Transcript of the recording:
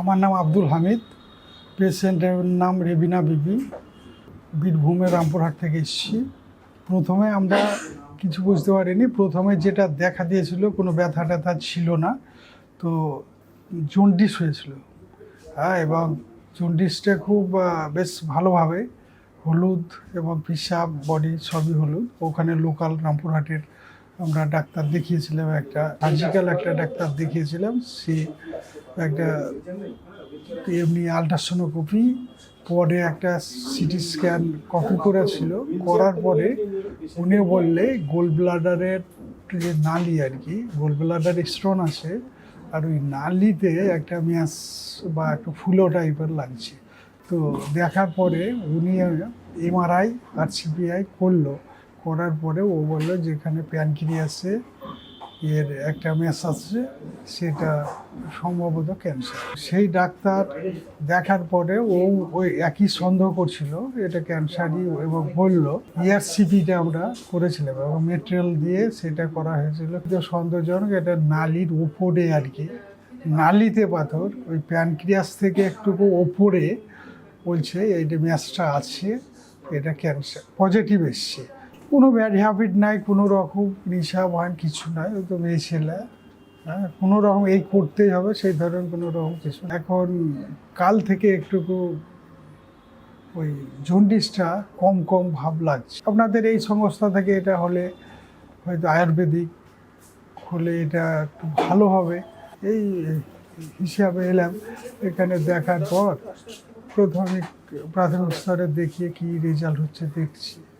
আমার নাম আব্দুল হামিদ, পেশেন্টের নাম রেবিনা বিবি। বীরভূমে রামপুরহাট থেকে এসেছি। প্রথমে আমরা কিছু বুঝতে পারিনি। প্রথমে যেটা দেখা দিয়েছিল, কোনো ব্যথা ট্যাথা ছিল না। তো জন্ডিস হয়েছিল। হ্যাঁ এবং জন্ডিসটা খুব বেশ ভালোভাবে হলুদ এবং পিসাব বডি সবই হলুদ। ওখানে লোকাল রামপুরহাটের আমরা ডাক্তার দেখিয়েছিলাম, একটা সার্জিক্যাল একটা ডাক্তার দেখিয়েছিলাম। সে একটা এমনি আলট্রাসোনোকপি পরে একটা সিটি স্ক্যান কপি করেছিল। করার পরে উনি বললে গোল ব্লাডারের যে নালি আর কি গোল ব্লাডার স্টোন আছে, আর ওই নালিতে একটা ম্যাস বা একটু ফুলো টাইপের লাগছে। তো দেখার পরে উনি এমআরআই, আর সিপিআই করল। করার পরে ও বলল যেখানে প্যানক্রিয়াসে এর একটা মেস আছে, সেটা সম্ভবত ক্যান্সার। সেই ডাক্তার দেখার পরে ও ওই একই সন্দেহ করছিল, এটা ক্যান্সারই এবং বলল ইয়ারসিপিটা আমরা করেছিলাম এবং মেটেরিয়াল দিয়ে সেটা করা হয়েছিল। কিন্তু সন্দেহজনক, এটা নালির ওপরে আর কি। নালিতে পাথর, ওই প্যানক্রিয়াস থেকে একটুকু ওপরে বলছে, এইটা ম্যাচটা আছে, এটা ক্যান্সার, পজিটিভ এসছে। কোনো ব্যাড হ্যাবিট নাই, কোনো রকম নেশা ভান কিছু নাই ওই তো মেয়ে ছেলে হ্যাঁ কোনো রকম এই করতেই হবে, সেই ধরনের কোনো রকম কিছু এখন কাল থেকে একটুকু ওই জন্ডিসটা কম কম ভাব লাগছে। আপনাদের এই সংস্থা থেকে এটা হলে হয়তো আয়ুর্বেদিক হলে এটা একটু ভালো হবে। এই হিসাবে এলাম, এখানে দেখার পর প্রাথমিক প্রাথমিক স্তরে দেখিয়ে কি রেজাল্ট হচ্ছে দেখছি।